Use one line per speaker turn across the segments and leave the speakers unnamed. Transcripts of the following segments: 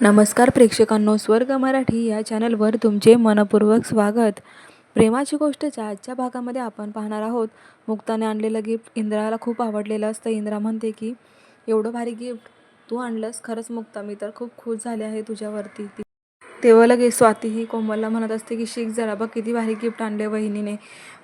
नमस्कार प्रेक्षकांनो स्वर्ग मराठी या चॅनलवर तुमचे मनपूर्वक स्वागत. प्रेमाची गोष्टच्या आजच्या भागामध्ये आपण पाहणार आहोत मुक्ताने आणलेलं गिफ्ट इंद्राला खूप आवडलेलं असतं. इंद्रा म्हणते की एवढं भारी गिफ्ट तू आणलंस खरंच मुक्ता मी तर खूप खुश झाले आहे तुझ्यावरती. तेव्हा लगेच स्वाती ही कोमलला म्हणत असते की शिक जरा बघ किती भारी गिफ्ट आणले वहिनीने.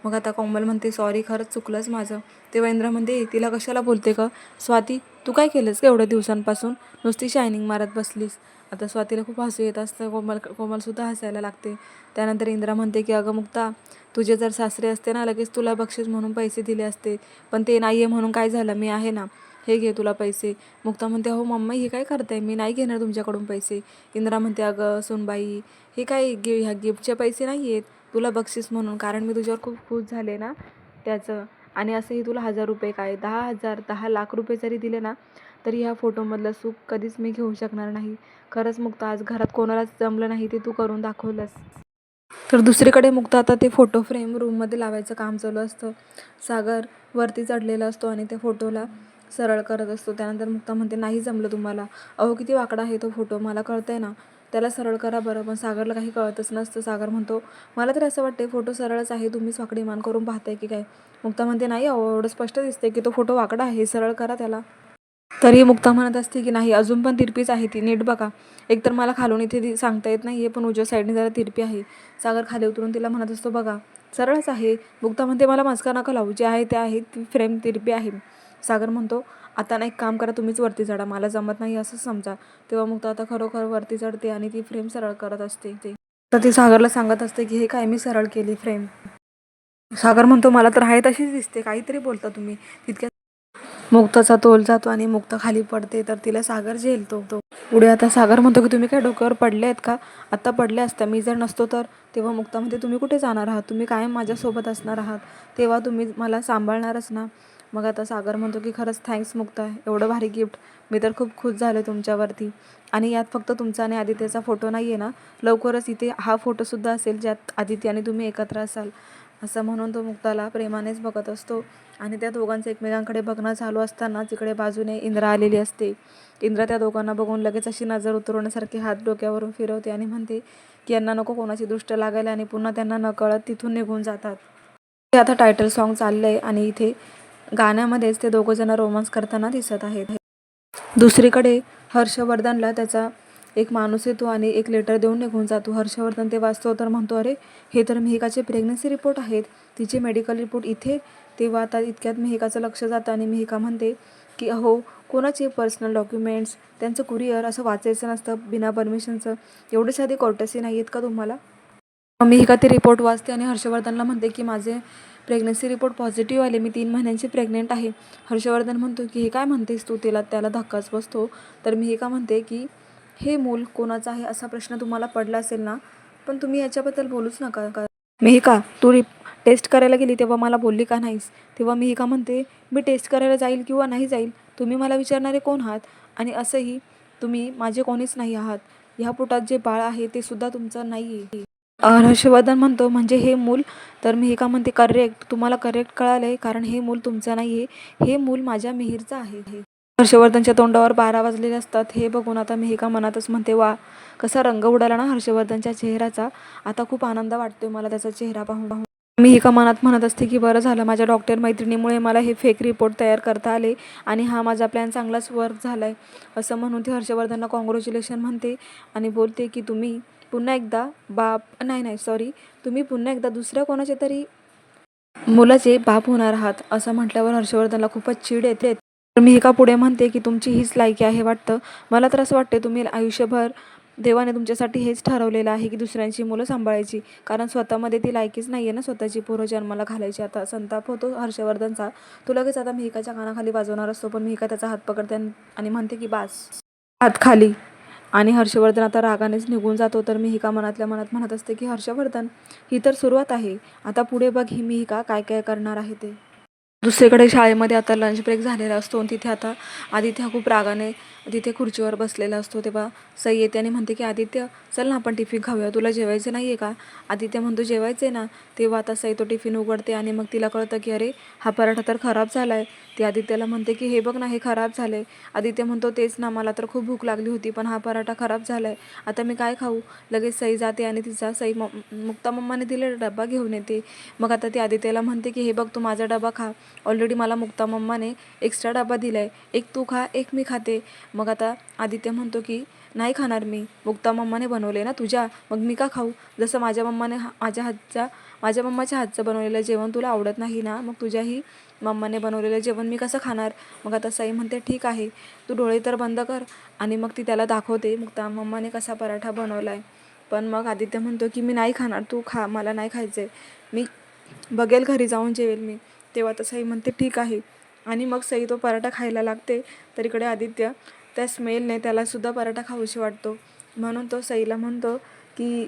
मग आता कोमल म्हणते सॉरी खरंच चुकलंच माझं. तेव्हा इंद्रा म्हणते तिला कशाला बोलते का स्वाती तू काय केलंस का एवढ्या दिवसांपासून? नुसती शायनिंग मारत बसलीस. आता स्वातीला खूप हसू येत असतं. कोमल कोमलसुद्धा हसायला लागते. त्यानंतर इंद्रा म्हणते की अगं मुक्ता तुझे जर सासरे असते ना लगेच तुला बक्षीस म्हणून पैसे दिले असते. पण ते नाही आहे म्हणून काय झालं? मी आहे ना. हे घे तुला पैसे. मुक्ता म्हणते हो मम्मा हे काय करताय? मी नाही घेणार तुमच्याकडून पैसे. इंद्रा म्हणते अगं सुनबाई हे काय गे ह्या गिफ्टचे पैसे नाही आहेत तुला बक्षीस म्हणून. कारण मी तुझ्यावर खूप खुश झाले ना त्याचं. आणि असंही तुला हजार रुपये काय? दहा हजार दहा लाख रुपये जरी दिले ना तरी ह्या फोटोमधलं सुख कधीच मी घेऊ शकणार नाही. खरंच मुक्ता आज घरात कोणालाच जमलं नाही ते तू करून दाखवलंस. तर दुसरीकडे मुक्त आता ते फोटो फ्रेम रूममध्ये लावायचं काम चालू असतं. सागर वरती चढलेला असतो आणि त्या फोटोला सरळ करत असतो. त्यानंतर मुक्ता म्हणते नाही जमलं तुम्हाला. अहो किती वाकडा आहे तो फोटो. मला कळतंय ना. त्याला सरळ करा बरं पण सागरला काही कळतच नसतं. सागर म्हणतो मला तर असं वाटते फोटो सरळच आहे तुम्हीच वाकडी मान करून पाहताय की काय? मुक्ता म्हणते नाही अहो एवढं स्पष्ट दिसते की तो फोटो वाकडा आहे सरळ करा त्याला. तरी मुक्ता म्हणत असते की नाही अजून पण तिरपीच आहे ती नीट बघा. एकतर मला खालून इथे ती सांगता येत नाही आहे पण उजव्या साईडने जरा तिरपी आहे. सागर खाली उतरून तिला म्हणत असतो बघा सरळच आहे. मुक्ता म्हणते मला मस्का नका लावू जे आहे ते आहे ती फ्रेम तिरपी आहे. सागर म्हणतो आता ना एक काम करा तुम्हीच वरती चढा मला जमत नाही असं समजा. तेव्हा मुक्ता आता खरोखर वरती चढते आणि ती फ्रेम सरळ करत असते ते तर ती सागरला सांगत असते की हे काय मी सरळ केली फ्रेम? सागर म्हणतो मला तर आहे तशीच दिसते काहीतरी बोलता तुम्ही. तितक्या मुक्ताचा तोल जातो आणि मुक्ता खाली पडते तर तिला सागर झेलतो. तो पुढे आता सागर म्हणतो की तुम्ही काय डोक्यावर पडले आहेत का? आत्ता पडले असता मी जर नसतो तर? तेव्हा मुक्ता म्हणते तुम्ही कुठे जाणार आहात? तुम्ही कायम माझ्यासोबत असणार आहात. तेव्हा तुम्ही मला सांभाळणारच ना. मग आता सागर म्हणतो की खरंच थँक्स मुक्ता एवढं भारी गिफ्ट मी तर खूप खुश झाले तुमच्यावरती. आणि यात फक्त तुमचा आणि आदित्यचा फोटो नाही आहे ना? लवकरच इथे हा फोटोसुद्धा असेल ज्यात आदित्य आणि तुम्ही एकत्र असाल. असं म्हणून तो मुक्ताला प्रेमानेच बघत असतो. आणि त्या दोघांचं एकमेकांकडे बघणं चालू असताना तिकडे बाजूने इंद्रा आलेली असते. इंद्रा त्या दोघांना बघून लगेच अशी नजर उतरवण्यासारखी हात डोक्यावरून फिरवते आणि म्हणते की यांना नको कोणाची दृष्ट लागायला आणि पुन्हा त्यांना नकळत तिथून निघून जातात. ते आता टायटल सॉन्ग आहे आणि इथे गाण्यामध्येच ते दोघंजण रोमांस करताना दिसत आहेत. दुसरीकडे हर्षवर्धनला त्याचा एक माणूस येतो आणि एक लेटर देऊन निघून जातो. हर्षवर्धन ते वाचतो तर म्हणतो अरे हे तर मेहिकाचे प्रेग्नन्सी रिपोर्ट आहेत. तिचे मेडिकल रिपोर्ट इथे. तेव्हा आता इतक्यात मेहिकाचं लक्ष जातं आणि मेहिका म्हणते की अहो कोणाचे पर्सनल डॉक्युमेंट्स त्यांचं कुरिअर असं वाचायचं नसतं बिना परमिशनचं एवढे साधी कोर्टसी नाही आहेत का तुम्हाला? मेहिका ते रिपोर्ट वाचते आणि हर्षवर्धनला म्हणते की माझे प्रेग्नन्सी रिपोर्ट पॉझिटिव्ह आले. मी तीन महिन्यांची प्रेग्नेंट आहे. हर्षवर्धन म्हणतो की हे काय म्हणतेस तू? तिला त्याला धक्काच बसतो. तर मी हे का म्हणते की हे मूल कोणाचं आहे असा प्रश्न तुम्हाला पडला असेल ना पण तुम्ही याच्याबद्दल बोलूच नका. का मेहिका तू रि टेस्ट करायला गेली तेव्हा मला बोलली का नाहीस? तेव्हा मेहिका म्हणते मी टेस्ट करायला जाईल किंवा नाही जाईल? तुम्ही मला विचारणारे कोण आहात? आणि असंही तुम्ही माझे कोणीच नाही आहात. ह्या पोटात जे बाळ आहे ते सुद्धा तुमचं नाही आहे हर्षवर्धन म्हणतो म्हणजे हे मूल तर मेहिका म्हणते करेक्ट तुम्हाला करेक्ट कळालं आहे कारण हे मूल तुमचं नाही आहे हे मूल माझ्या मिहीरचं आहे. हर्षवर्धनच्या तोंडावर बारा वाजलेले असतात. हे बघून आता मेहिका मनातच म्हणते वा कसा रंग उडाला ना हर्षवर्धनच्या चेहऱ्याचा. आता खूप आनंद वाटतोय मला त्याचा चेहरा पाहून पाहून. एका मनात म्हणत असते की बरं झालं माझ्या डॉक्टर मैत्रिणीमुळे मला हे फेक रिपोर्ट तयार करता आले आणि हा माझा प्लॅन चांगलाच वर्क झाला आहे असं म्हणून ती हर्षवर्धनला कॉंग्रॅच्युलेशन म्हणते आणि बोलते की तुम्ही पुन्हा एकदा बाप नाही नाही सॉरी तुम्ही पुन्हा एकदा दुसऱ्या कोणाच्या तरी मुलाचे बाप होणार आहात असं म्हटल्यावर हर्षवर्धनला खूपच चीड येते. तर मी एका पुढे म्हणते की तुमची हीच लायकी आहे वाटतं? मला तर असं वाटते तुम्ही आयुष्यभर देवाने तुमच्यासाठी हेच ठरवलेलं आहे की दुसऱ्यांची मुलं सांभाळायची. कारण स्वतःमध्ये ती लायकीच नाही आहे ना स्वतःची पोरं जन्माला घालायची. आता संताप होतो हर्षवर्धनचा. तो लगेच आता मिहिकाच्या कानाखाली वाजवणार असतो पण मिहिका त्याचा हात पकडते आणि म्हणते की बास. हात खाली. आणि हर्षवर्धन आता रागानेच निघून जातो तर मी हिका मनातल्या मनात म्हणत असते की हर्षवर्धन ही तर सुरुवात आहे. आता पुढे बघ ही मी हिका काय काय करणार आहे ते. दुसरीकडे शाळेमध्ये आता लंच ब्रेक झालेला असतो आणि तिथे आता आदित्य हा खूप रागाने तिथे खुर्चीवर बसलेला असतो तेव्हा सई येते आणि म्हणते की आदित्य चल ना आपण टिफिन खाऊया. तुला जेवायचं नाही आहे का? आदित्य म्हणतो जेवायचं आहे ना. तेव्हा आता सई तो टिफिन उघडते आणि मग तिला कळतं की अरे हा पराठा तर खराब झाला आहे ती आदित्यला म्हणते की हे बघ ना हे खराब झालं आहे आदित्य म्हणतो तेच ना मला तर खूप भूक लागली होती पण हा पराठा खराब झाला आहे आता मी काय खाऊ? लगेच सई जाते आणि तिचा सई म मुक्ता मम्माने दिलेला डबा घेऊन येते. मग आता ती आदित्यला म्हणते की हे बघ तू माझा डबा खा. ऑलरेडी मला मुक्ता मम्माने एक्स्ट्रा डबा दिला आहे एक तू खा एक मी खाते. मग आता आदित्य म्हणतो की नाही खाणार मी. मुक्ता मम्माने बनवले ना तुझ्या. मग मी का खाऊ? जसं माझ्या मम्माने हा माझ्या हातचा माझ्या मम्माच्या हातचं बनवलेलं जेवण तुला आवडत नाही ना मग तुझ्याही मम्माने बनवलेलं जेवण मी कसं खाणार? मग आता साई म्हणते ठीक आहे. तू डोळे तर बंद कर. आणि मग ती त्याला दाखवते मुक्ता मम्माने कसा पराठा बनवला आहे पण मग आदित्य म्हणतो की मी नाही खाणार. तू खा. मला नाही खायचं आहे मी बघेल घरी जाऊन जेवेल मी. तेव्हा तर सई म्हणते ठीक आहे. आणि मग सई तो पराठा खायला लागते. तर इकडे आदित्य त्या स्मेलने त्यालासुद्धा पराठा खाऊशी वाटतो. म्हणून तो सईला म्हणतो की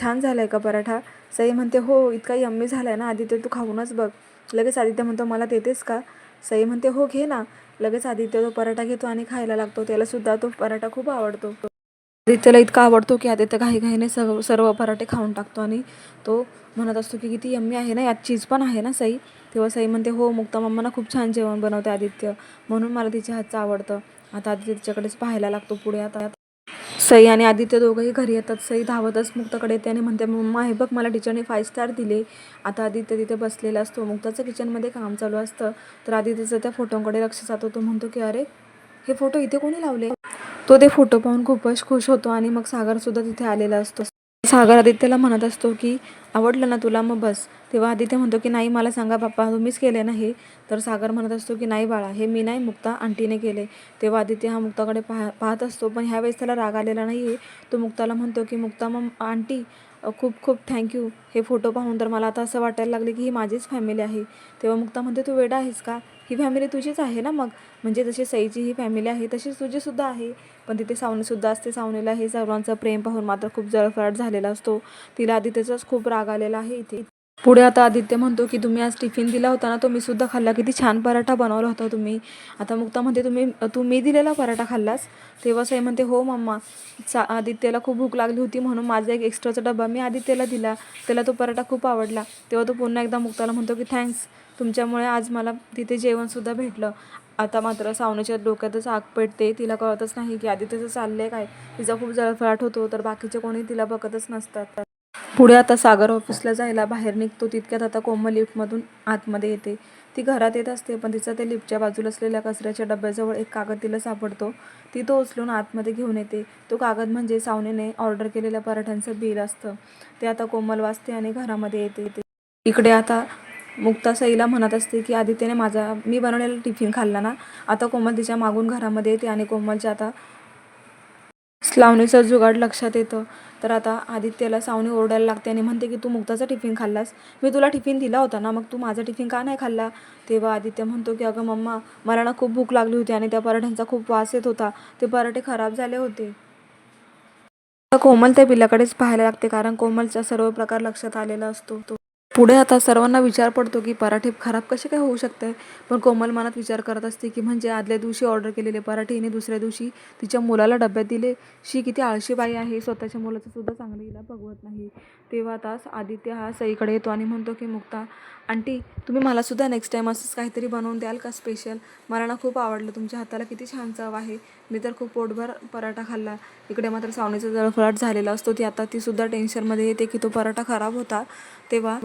छान झाला आहे का पराठा? सई म्हणते हो इतका यम्मी झाला आहे ना आदित्य तू खाऊनच बघ. लगेच आदित्य म्हणतो मला देतेस का? सई म्हणते हो घे ना. लगेच आदित्य तो पराठा घेतो आणि खायला लागतो. त्यालासुद्धा तो पराठा खूप आवडतो. आदित्यला इतका आवडतो की आदित्य घाईघाईने सर्व सर्व पराठे खाऊन टाकतो. आणि तो म्हणत असतो की किती यम्मी आहे ना यात चीज पण आहे ना सई? तेव्हा साई म्हणते हो मुक्ता मम्माना खूप छान जेवण बनवते आदित्य. म्हणून मला तिच्या हातचं आवडतं. आता आदित्य तिच्याकडेच पाहायला लागतो पुढे आता. सई आणि आदित्य दोघंही घरी येतात. सई धावतच मुक्ताकडे येते आणि म्हणते मम्मा हे बघ मला टीचरने फाय स्टार दिले. आता आदित्य तिथे बसलेला असतो. मुक्ताचं किचनमध्ये काम चालू असतं. तर आदित्यचं त्या फोटोंकडे लक्ष जातो. तो म्हणतो की अरे हे फोटो इथे कोणी लावले? तो ते फोटो पाहून खूपच खुश होतो आणि मग सागरसुद्धा तिथे आलेला असतो. सागर आदित्यला म्हणत असतो की आवडलं ना तुला? मग बस. तेव्हा आदित्य म्हणतो की नाही मला सांगा पप्पा तुम्हीच केले ना हे? तर सागर म्हणत असतो की नाही बाळा हे मी नाही मुक्ता आंटीने केले. तेव्हा आदित्य हा मुक्ताकडे पाह पाहत असतो पण ह्यावेळेस त्याला राग आलेला नाही आहे तो मुक्ताला म्हणतो की मुक्ता मग आंटी खूप खूप थँक्यू हे फोटो पाहून तर मला आता असं वाटायला लागले की ही माझीच फॅमिली आहे. तेव्हा मुक्ता म्हणते तू वेडा आहेस का? ही फॅमिली तुझीच आहे ना मग? म्हणजे जशी सईची ही फॅमिली आहे तशीच तुझीसुद्धा आहे. पण तिथे सावनीसुद्धा असते. सावनीला हे सर्वांचं प्रेम पाहून मात्र खूप जळफळाट झालेला असतो. तिला आदित्यचाच खूप राग आलेला आहे इथे. पुढे आता आदित्य म्हणतो की तुम्ही आज टिफिन दिला होता ना तो मी सुद्धा खाल्ला. किती छान पराठा बनवला होता तुम्ही. आता मुक्ता म्हणते तुम्ही तू मी दिलेला पराठा खाल्लास? तेव्हा साई म्हणते हो मम्मा सा आदित्यला खूप भूक लागली होती म्हणून माझा एक एक्स्ट्राचा डबा मी आदित्यला दिला. त्याला तो पराठा खूप आवडला. तेव्हा तो पुन्हा एकदा मुक्ताला म्हणतो की थँक्स तुमच्यामुळे आज मला तिथे जेवणसुद्धा भेटलं. आता मात्र सावनेच्या डोक्यातच आग पेटते तिला कळतच नाही की आधी तिचं चाललंय काय. तिचा खूप जळफळाट होतो तर बाकीचे कोणी तिला बघतच नसतात. पुढे आता सागर ऑफिसला जायला बाहेर निघतो. तितक्यात आता कोमल लिफ्टमधून आतमध्ये येते. ती घरात येत असते पण तिचा ते लिफ्टच्या बाजूला असलेल्या कचऱ्याच्या डब्याजवळ एक कागद तिला सापडतो. ती तो उचलून आतमध्ये घेऊन येते. तो कागद म्हणजे सावनेने ऑर्डर केलेल्या पराठ्यांचं बिल असतं. ते आता कोमल वाचते आणि घरामध्ये येते. इकडे आता मुक्ता सईला म्हणत असते की आदित्यने माझा मी बनवलेला टिफिन खाल्ला ना आता कोमल तिच्या मागून घरामध्ये येते आणि कोमलच्या आता लावणीचं जुगाड लक्षात येतं. तर आता आदित्यला सावणी ओरडायला लागते आणि म्हणते की तू मुक्ताचा टिफिन खाल्लास? मी तुला टिफिन दिला होता ना मग तू माझा टिफिन का नाही खाल्ला? तेव्हा आदित्य म्हणतो की अगं मम्मा मला ना खूप भूक लागली होती आणि त्या पराठ्यांचा खूप वास येत होता. ते पराठे खराब झाले होते. आता कोमल त्या बिलाकडेच पाहायला लागते कारण कोमलचा सर्व प्रकार लक्षात आलेला असतो. तो पुढे आता सर्वांना विचार पडतो की पराठे खराब कसे काय होऊ शकते? पण कोमल मनात विचार करत असते की म्हणजे आदल्या दिवशी ऑर्डर केलेले पराठे हिने दुसऱ्या दिवशी तिच्या मुलाला डब्यात दिले. शी किती आळशी बाई आहे. स्वतःच्या मुलाचं सुद्धा चांगलं हिला बघवत नाही. तेव्हा आता आदित्य हा सईकडे येतो आणि म्हणतो की मुक्ता आंटी तुम्ही मला सुद्धा नेक्स्ट टाईम असंच काहीतरी बनवून द्याल का स्पेशल मला ना खूप आवडलं. तुमच्या हाताला किती छान चव आहे. मी तर खूप पोटभर पराठा खाल्ला. इकडे मात्र सावणीचा जळफळाट झालेला असतो. ती आता तीसुद्धा टेन्शनमध्ये येते की तो पराठा खराब होता तेव्हा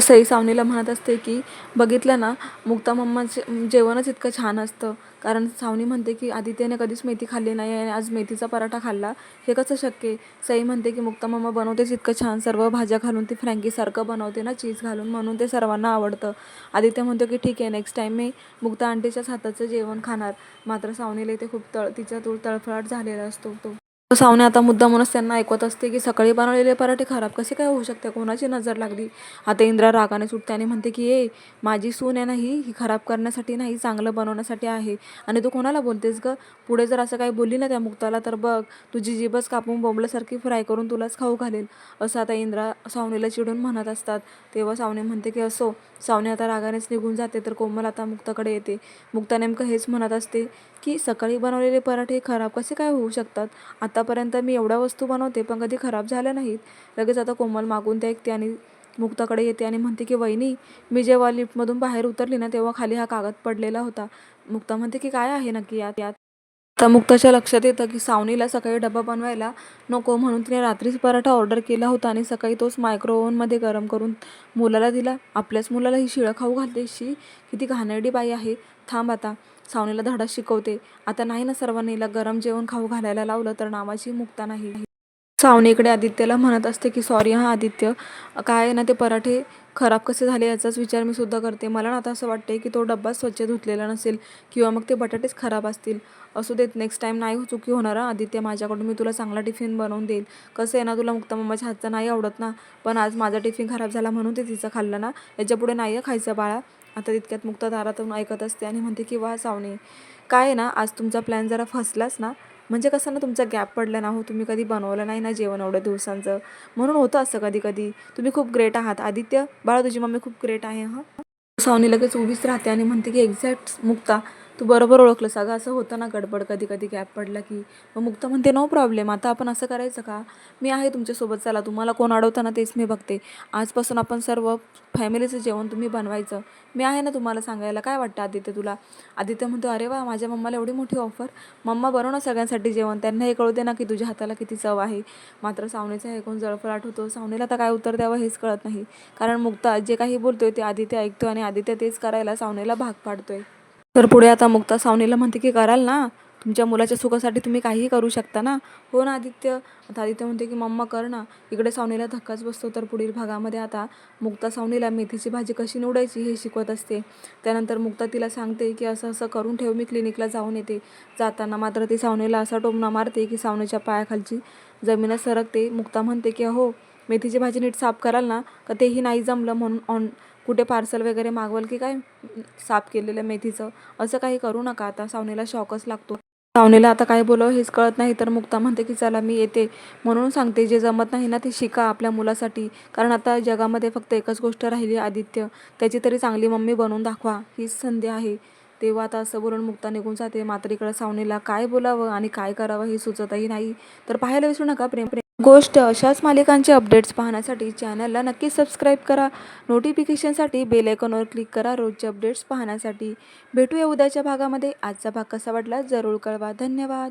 सई सावनीला म्हणत असते की बघितलं ना मुक्ता मम्माचे जेवणच इतकं छान असतं. कारण सावनी म्हणते की आदित्यने कधीच मेथी खाल्ली नाही आणि आज मेथीचा पराठा खाल्ला. हे कसं शक्य आहे? सई म्हणते की मुक्ता मम्मा बनवतेच इतकं छान. सर्व भाज्या घालून ती फ्रँकीसारखं बनवते ना चीज घालून. म्हणून ते सर्वांना आवडतं. आदित्य म्हणतो की ठीक आहे नेक्स्ट टाईम मी मुक्ता आंटीच्याच हाताचं जेवण खाणार. मात्र सावनीला इथे खूप तळ तिच्या तूळ तळफळाट झालेला असतो तो. सावने आता मुद्दामूनच त्यांना ऐकवत असते की सकाळी बनवलेले पराठे खराब कसे काय होऊ शकते? कोणाची नजर लागली? आता इंद्रा रागाने सुटते आणि म्हणते की ए माझी सून आहे नाही ही खराब करण्यासाठी नाही चांगलं बनवण्यासाठी आहे. आणि तू कोणाला बोलतेस ग? पुढे जर असं काही बोलली ना त्या मुक्ताला तर बघ तुझी जीभच कापून बोंबल्यासारखी फ्राय करून तुलाच खाऊ घालेल. असं आता इंद्रा सावनेला चिडून म्हणत असतात. तेव्हा सावने म्हणते की असो सावने आता रागानेच निघून जाते तर कोमल आता मुक्ताकडे येते. मुक्ता नेमकं हेच म्हणत असते की सकाळी बनवलेले पराठे खराब कसे काय होऊ शकतात? आता आतापर्यंत मी एवढ्या वस्तू बनवते पण कधी खराब झाल्या नाहीत. लगेच आता कोमल मागून ते ऐकते आणि मुक्ताकडे येते आणि म्हणते की वहिनी मी जेव्हा लिफ्टमधून बाहेर उतरली ना तेव्हा खाली हा कागद पडलेला होता. मुक्ता म्हणते की काय आहे नक्की यात? यात आता मुक्ताच्या लक्षात येतं की सावनीला सकाळी डबा बनवायला नको म्हणून तिने रात्रीच पराठा ऑर्डर केला होता आणि सकाळी तोच मायक्रोओव्हनमध्ये गरम करून मुलाला दिला. आपल्याच मुलाला ही शिळं खाऊ घालते शी किती घाणेरडी बाई आहे. थांब आता. सावनीला धडा शिकवते. आता नाही ना सर्वांनीला गरम जेवण खाऊ घालायला लावलं तर नावाची मुक्ता नाही. सावनीकडे आदित्यला म्हणत असते की सॉरी हा आदित्य. काय आहे ना ते पराठे खराब कसे झाले याचाच विचार मी सुद्धा करते. मला ना आता असं वाटते की तो डब्बा स्वच्छ धुतलेला नसेल किंवा मग ते बटाटेच खराब असतील. असू देत नेक्स्ट टाईम नाही चुकी होणार आदित्य माझ्याकडून मी तुला चांगला टिफिन बनवून देईल. कसं आहे ना तुला मुक्ता मम्माच्या हातचा नाही आवडत ना? पण आज माझा टिफिन खराब झाला म्हणून ते तिचं खाल्लं ना? याच्यापुढे नाही आहे खायचं बाळा. आता तितक्यात मुक्ता दारातून ऐकत असते आणि म्हणते की वा सावणे काय आहे ना आज तुमचा प्लॅन जरा फसलाच ना? म्हणजे कसं ना तुमचा गॅप पडला ना हो तुम्ही कधी बनवलं नाही ना जेवण एवढ्या दिवसांचं. म्हणून होतं असं कधी कधी तुम्ही खूप ग्रेट आहात. आदित्य बाळा तुझी मम्मी खूप ग्रेट आहे हां. सावनी लगेच उभीच राहते आणि म्हणते की एक्झॅक्ट मुक्ता तू बरोबर ओळखलं सगळं असं होतं ना गडबड कधी कधी गॅप पडला की मग मुक्ता म्हणते नो प्रॉब्लेम आता आपण असं करायचं का? मी आहे तुमच्यासोबत चला तुम्हाला कोण अडवतं ना तेच मी बघते. आजपासून आपण सर्व फॅमिलीचं जेवण तुम्ही बनवायचं. मी आहे ना तुम्हाला सांगायला काय वाटतं आदित्य तुला? आदित्य म्हणतो अरे वा माझ्या मम्माला एवढी मोठी ऑफर मम्मा बनव ना सगळ्यांसाठी जेवण. त्यांना हे कळू दे ना की तुझ्या हाताला किती चव आहे. मात्र सावनेचा ऐकून जळफळाट होतो सावनेला तर काय उत्तर द्यावं हेच कळत नाही. कारण मुक्ता जे काही बोलतोय ते आदित्य ऐकतोय आणि आदित्य तेच करायला सावनेला भाग पाडतोय. तर पुढे आता मुक्ता सावनीला म्हणते की कराल ना तुमच्या मुलाच्या सुखासाठी तुम्ही काहीही करू शकता ना. हो ना आदित्य. आता आदित्य म्हणते की मम्मा कर ना. इकडे सावनीला धक्काच बसतो तर पुढील भागामध्ये आता मुक्ता सावनीला मेथीची भाजी कशी निवडायची हे शिकवत असते. त्यानंतर मुक्ता तिला सांगते की असं असं करून ठेव मी क्लिनिकला जाऊन येते. जाताना मात्र ती सावनीला असा टोमणा मारते की सावनीच्या पायाखालची जमीनच सरकते. मुक्ता म्हणते की हो मेथीची भाजी नीट साफ कराल ना का तेही नाही जमलं म्हणून ऑन कुठे पार्सल वगैरे मागवाल की काय? साफ केलेलं मेथीचं. असं काही करू नका आता. सावनीला शॉकच लागतो. सावनीला आता काय बोलावं हेच कळत नाही. तर मुक्ता म्हणते की चला मी येते. म्हणून सांगते जे जमत नाही ना ते शिका आपल्या मुलासाठी. कारण आता जगामध्ये फक्त एकच गोष्ट राहिली आदित्य. त्याची तरी चांगली मम्मी बनवून दाखवा. हीच संधी आहे. तेव्हा आता असं बोलून मुक्ता निघून जाते. मात्र इकडं सावनीला काय बोलावं आणि काय करावं हे सुचतही नाही. तर पाहायला विसरू नका. प्रेम प्रेम गोष्ट अशाच मालिकांचे अपडेट्स पाहण्यासाठी चॅनलला नक्की सबस्क्राईब करा. नोटिफिकेशनसाठी बेल आयकॉनवर क्लिक करा. रोजचे अपडेट्स पाहण्यासाठी भेटूया उद्याच्या भागामध्ये. आजचा भाग कसा वाटला? जरूर कळवा. धन्यवाद.